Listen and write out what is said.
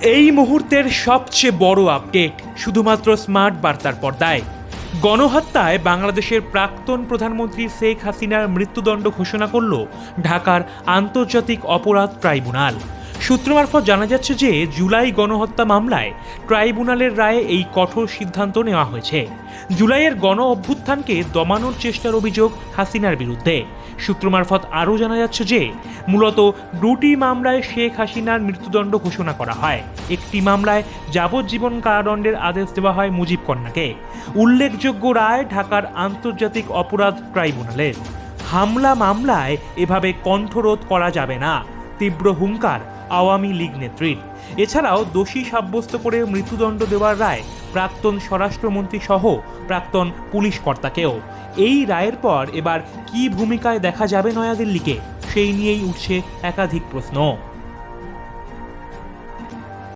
এই মুহূর্তের সবচেয়ে বড় আপডেট শুধুমাত্র স্মার্ট বার্তার পর্দায়। গণহত্যায় বাংলাদেশের প্রাক্তন প্রধানমন্ত্রী শেখ হাসিনার মৃত্যুদণ্ড ঘোষণা করল ঢাকার আন্তর্জাতিক অপরাধ ট্রাইব্যুনাল। সূত্র মারফত জানা যাচ্ছে যে জুলাই গণহত্যা মামলায় ট্রাইব্যুনালের রায়ে এই কঠোর সিদ্ধান্ত নেওয়া হয়েছে। জুলাইয়ের গণ অভ্যুত্থানকে দমানোর চেষ্টার অভিযোগ হাসিনার বিরুদ্ধে। সূত্র মারফত আরও জানা যাচ্ছে যে মূলত দুটি মামলায় শেখ হাসিনার মৃত্যুদণ্ড ঘোষণা করা হয়। একটি মামলায় যাবজ্জীবন কারাদণ্ডের আদেশ দেওয়া হয় মুজিব কন্যাকে। উল্লেখযোগ্য রায় ঢাকার আন্তর্জাতিক অপরাধ ট্রাইব্যুনালের। হামলা মামলায় এভাবে কণ্ঠরোধ করা যাবে না। তীব্র হুঙ্কার আওয়ামী লীগ নেত্রীর। এছাড়াও দোষী সাব্যস্ত করে মৃত্যুদণ্ড দেওয়ার রায় প্রাক্তন স্বরাষ্ট্রমন্ত্রী সহ প্রাক্তন পুলিশ কর্তাকেও। এই রায়ের পর এবার কি ভূমিকায় দেখা যাবে নয়াদিল্লিকে, সেই নিয়েই উঠছে একাধিক প্রশ্ন।